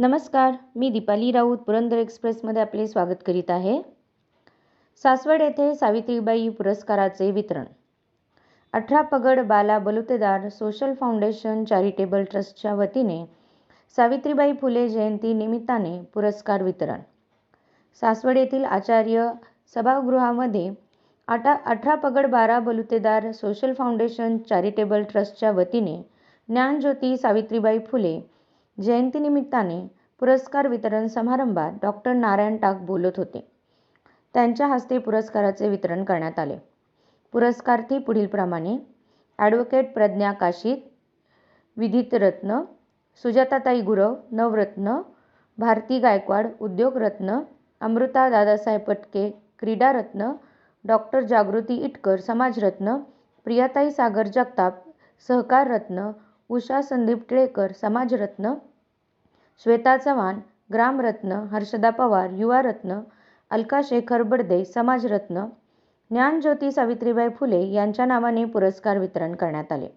नमस्कार मी दीपाली राऊत पुरंदर एक्सप्रेसमध्ये आपले स्वागत करीत आहे. सासवड येथे सावित्रीबाई पुरस्काराचे वितरण. अठरा पगड बाला बलुतेदार सोशल फाउंडेशन चॅरिटेबल ट्रस्टच्या वतीने सावित्रीबाई फुले जयंती निमित्ताने पुरस्कार वितरण. सासवड येथील आचार्य सभागृहामध्ये आटा अठरा पगड बारा बलुतेदार सोशल फाउंडेशन चॅरिटेबल ट्रस्टच्या वतीने ज्ञानज्योती सावित्रीबाई फुले जयंतीनिमित्ताने पुरस्कार वितरण समारंभात डॉक्टर नारायण टाक बोलत होते. त्यांच्या हस्ते पुरस्काराचे वितरण करण्यात आले. पुरस्कार्थी पुढीलप्रमाणे ॲडव्होकेट प्रज्ञा काशीत विधितरत्न सुजाताताई गुरव नवरत्न भारती गायकवाड उद्योगरत्न अमृता दादासाहेब पटके क्रीडारत्न डॉक्टर जागृती इटकर समाजरत्न प्रियाताई सागर जगताप सहकाररत्न उषा संदीप टिळेकर समाजरत्न श्वेता चव्हाण ग्रामरत्न हर्षदा पवार युवारत्न अलका शेखर बडदे समाजरत्न ज्ञानज्योती सावित्रीबाई फुले यांच्या नावाने पुरस्कार वितरण करण्यात आले.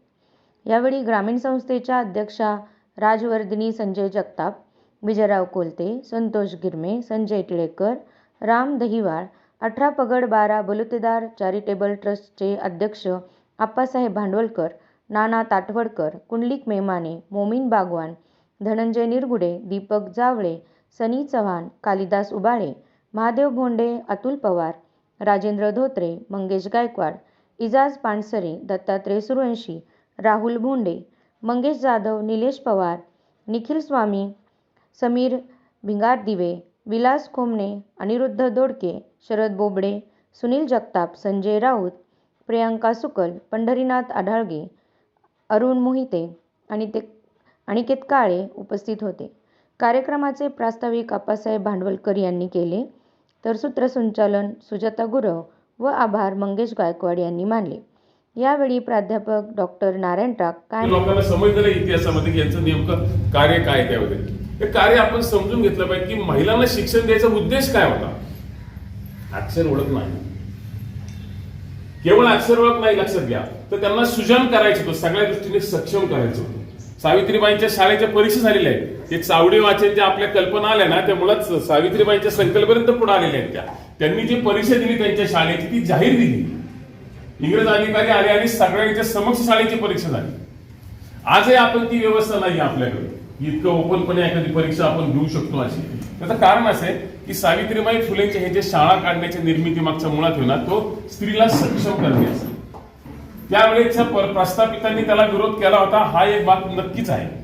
यावेळी ग्रामीण संस्थेच्या अध्यक्षा राजवर्धिनी संजय जगताप विजयराव कोलते संतोष गिरमे संजय टिळेकर राम दहिवाळ अठरा पगड बारा बलुतेदार चॅरिटेबल ट्रस्टचे अध्यक्ष आप्पासाहेब भांडवलकर नाना ताटवडकर कुंडलिक मेमाने मोमीन बागवान धनंजय निरगुडे दीपक जावळे सनी चव्हाण कालिदास उबाळे महादेव भोंडे अतुल पवार राजेंद्र धोत्रे मंगेश गायकवाड इजाज पानसरे दत्तात्रय सुरवंशी राहुल भोंडे मंगेश जाधव निलेश पवार निखिल स्वामी समीर भिंगारदिवे विलास खोमणे अनिरुद्ध दोडके शरद बोबडे सुनील जगताप संजय राऊत प्रियांका सुकल पंढरीनाथ आढाळगे अरुण मोहिते आणि ते अनिकेत काळे उपस्थित होते. कार्यक्रमाचे प्रास्ताविक आप्पासाहेब भांडवलकर यांनी केले तर सूत्रसंचालन सुजाता गुरव व आभार मंगेश गायकवाड यांनी मानले. यावेळी प्राध्यापक डॉक्टर नारायण टाक काय लोकांना समजलं इतिहासामध्ये यांचं नेमकं कार्य काय आहे त्यामध्ये हे कार्य आपण समजून घेतलं पाहिजे की महिलांना शिक्षण द्यायचा उद्देश काय होता. अक्षर ओळख नाही. केवळ अक्षर ओळख नाही लक्षात घ्या. तर त्यांना सुजन करायचं होतं सगळ्या दृष्टीने सक्षम करायचं होतं. सावित्रीबाईंच्या शाळेच्या परीक्षा झालेल्या आहेत. ते चावडे वाचन ज्या आपल्या कल्पना आल्या ना त्या मुळात सावित्रीबाईंच्या संकल्पनेपर्यंत पुढे आलेल्या आहेत त्या. त्यांनी जी परीक्षा दिली त्यांच्या शाळेची ती जाहीर दिली. इंग्रज अधिकारी आले आणि सगळ्यांच्या समक्ष शाळेची परीक्षा झाली. आजही आपण ती व्यवस्था नाही आपल्याकडे. इतकं ओपनपणे एखादी परीक्षा आपण घेऊ शकतो अशी. त्याचं कारण असं आहे की सावित्रीबाई फुलेंच्या हे जे शाळा काढण्याच्या निर्मिती मागचा मुळात होणार ना तो स्त्रीला सक्षम करण्याचा. त्यावेळेच्या पर- प्रस्थापितांनी त्याला विरोध केला होता हा एक बाब नक्कीच आहे.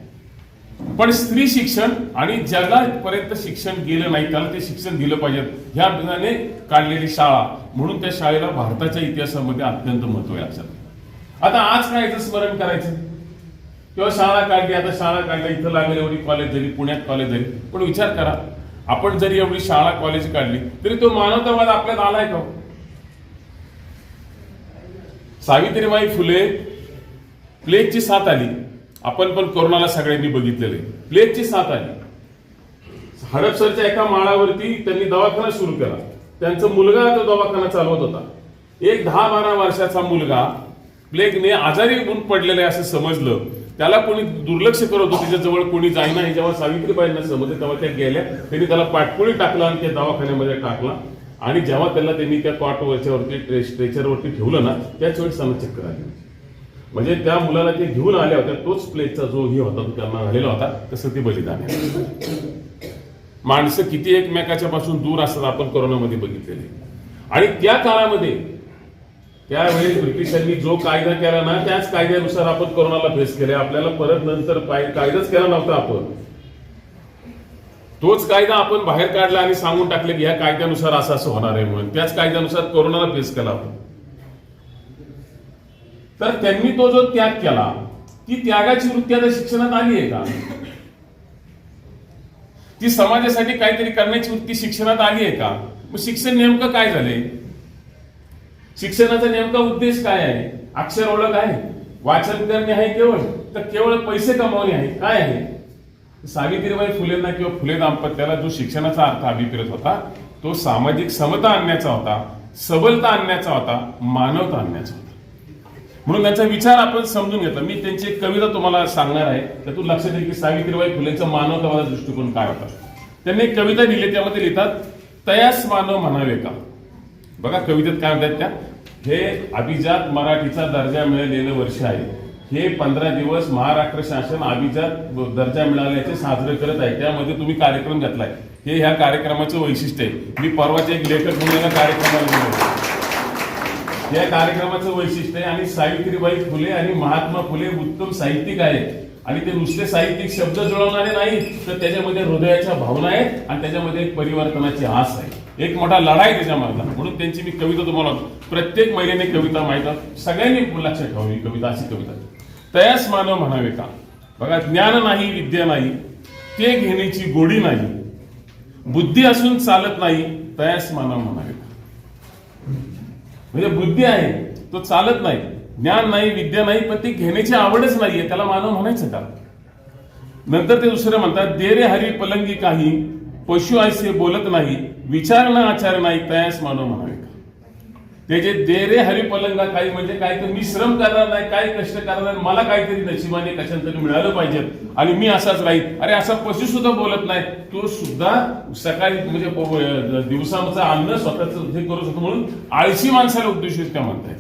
पण स्त्री शिक्षण आणि जगापर्यंत शिक्षण गेलं नाही त्याला ते शिक्षण दिलं पाहिजे. ह्या विधाने काढलेली शाळा म्हणून त्या शाळेला भारताच्या इतिहासामध्ये अत्यंत महत्त्व आहे लक्षात. आता आज काय याचं स्मरण करायचं? किंवा शाळा काढली आता शाळा काढल्या इथं लागले एवढी कॉलेज झाली पुण्यात कॉलेज झाली. पण विचार करा आपण जरी एवढी शाळा कॉलेज काढली तरी तो मानवतावाद आपल्यात आलाय का हो? सावित्रीबाई फुले प्लेगची साथ आली. आपण पण कोरोनाला सगळ्यांनी बघितलेले प्लेगची साथ आली. हडपसरच्या एका माळावरती त्यांनी दवाखाना सुरू केला. त्यांचा मुलगा तो दवाखाना चालवत होता. एक दहा बारा वर्षाचा मुलगा प्लेगने आजारी होऊन पडलेला आहे असं समजलं. त्याला कोणी दुर्लक्ष करत होतं त्याच्याजवळ कोणी जाईना हे जेव्हा सावित्रीबाईंना समजले तेव्हा त्या गेल्या. त्यांनी त्याला पाठपोळी टाकला आणि त्या दवाखान्यामध्ये टाकला. आणि जेव्हा त्याला त्यांनी त्या कॉटवरच्यावरती स्ट्रेचरवरती ठेवलं ना त्याच वेळेस त्यांना चक्कर आली. म्हणजे त्या मुलाला ते घेऊन आल्या होत्या तोच प्लेसचा जो हे होता तो त्यांना आलेला होता तसं ते बलिदान आहे. माणसं किती एकमेकाच्या पासून दूर असतात आपण कोरोनामध्ये बघितलेले आणि त्या काळामध्ये त्यावेळेस ब्रिटिशांनी जो कायदा केला ना त्याच कायद्यानुसार आपण कोरोनाला फेस केले आपल्याला परत नंतर कायदाच केला नव्हता आपण. तोच कायदा आपण बाहेर काढला आणि सांगून टाकले की ह्या कायद्यानुसार असं असं होणार आहे म्हणून. त्याच कायद्यानुसार कोरोनाला फेस केला होता तर त्यांनी तो जो त्याग केला ती त्यागाची वृत्ती आता शिक्षणात आली आहे का? ती समाजासाठी काहीतरी करण्याची वृत्ती शिक्षणात आली आहे का? मग शिक्षण नेमकं काय झालंय शिक्षणाचा नेमका उद्देश काय आहे? अक्षर ओळख आहे? वाचन करणे आहे केवळ? तर केवळ पैसे कमावणे आहे? काय आहे? सावित्रीबाई फुलेंना किंवा फुले दाम्पत्याला जो शिक्षणाचा अर्थ अभिप्रेत होता तो सामाजिक समता आणण्याचा होता सबलता आणण्याचा होता मानवता आणण्याचा होता. म्हणून त्यांचा विचार आपण समजून घेतला. मी त्यांची एक कविता तुम्हाला सांगणार आहे. त्यातून लक्षात येईल की सावित्रीबाई फुलेंचा मानवतावादा दृष्टिकोन काय होता. त्यांनी एक कविता लिहिली त्यामध्ये लिहितात तयास मानव म्हणावे का? बघा कवितेत काय म्हणतात त्या हे अभिजात मराठीचा दर्जा मिळालेलं वर्ष आहे. हे पंधरा दिवस महाराष्ट्र शासन अभिजात दर्जा मिळाल्याचे साजरे करत आहे. त्यामध्ये तुम्ही कार्यक्रम घेतलाय. हे ह्या कार्यक्रमाचं वैशिष्ट्य आहे. मी परवाचे एक लेखक म्हणून या कार्यक्रमाला दिलं या कार्यक्रमाचं वैशिष्ट्य आहे आणि सावित्रीबाई फुले आणि महात्मा फुले उत्तम साहित्यिक आहेत. आणि ते नुसते साहित्यिक शब्द जुळवणारे नाही तर त्याच्यामध्ये हृदयाच्या भावना आहेत आणि त्याच्यामध्ये एक परिवर्तनाची आस आहे. एक मोठा लढाई आहे त्याच्यामधला. म्हणून त्यांची मी कविता तुम्हाला प्रत्येक महिलेने कविता माहिती सगळ्यांनी लक्षात ठेवावी कविता अशी कविता. तयास मानव म्हणावे का? बघा ज्ञान नाही विद्या नाही ते घेण्याची गोडी नाही बुद्धी असून चालत नाही तयास मानव म्हणावे का? म्हणजे बुद्धी आहे तो चालत नाही ज्ञान नाही विद्या नाही पण ती घेण्याची आवडच नाहीये त्याला मानव म्हणायचं का? नंतर ते दुसरे म्हणतात देरे हरी पलंगी काही पशु ऐसे बोलत नाही विचार न आचार नाही तयास मानव म्हणावे का? ते जे देरे हरी पलंगा काही म्हणजे काय तर मी श्रम करणार नाही काय कष्ट करणार नाही मला काहीतरी नशिबाने कशाने तरी मिळालं पाहिजे. आणि मी असाच राहील. अरे असा पशु सुद्धा बोलत नाही. तो सुद्धा सकाळी म्हणजे प- दिवसाचं अन्न स्वतःच हे करू शकतो म्हणून आळशी माणसाला उद्देशित का म्हणताय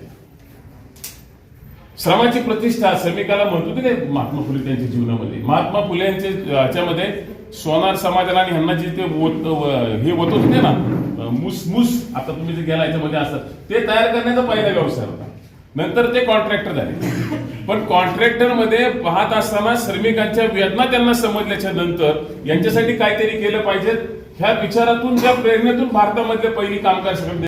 श्रमाची प्रतिष्ठा श्रमिकाला म्हणतो की ते महात्मा फुले त्यांच्या जीवनामध्ये? महात्मा फुले यांच्या याच्यामध्ये सोनार समाजाला आणि ह्यांना जे ते हे होत होते ना मुस मुस आता तुम्ही जे गेला याच्यामध्ये असतात ते तयार करण्याचा पहिला व्यवसाय होता. नंतर ते कॉन्ट्रॅक्टर झाले. पण कॉन्ट्रॅक्टरमध्ये पाहत असताना श्रमिकांच्या वेदना त्यांना समजल्याच्या नंतर यांच्यासाठी काहीतरी केलं पाहिजे. ह्या विचारातून त्या प्रेरणेतून भारतामधले पहिली कामगार संघटना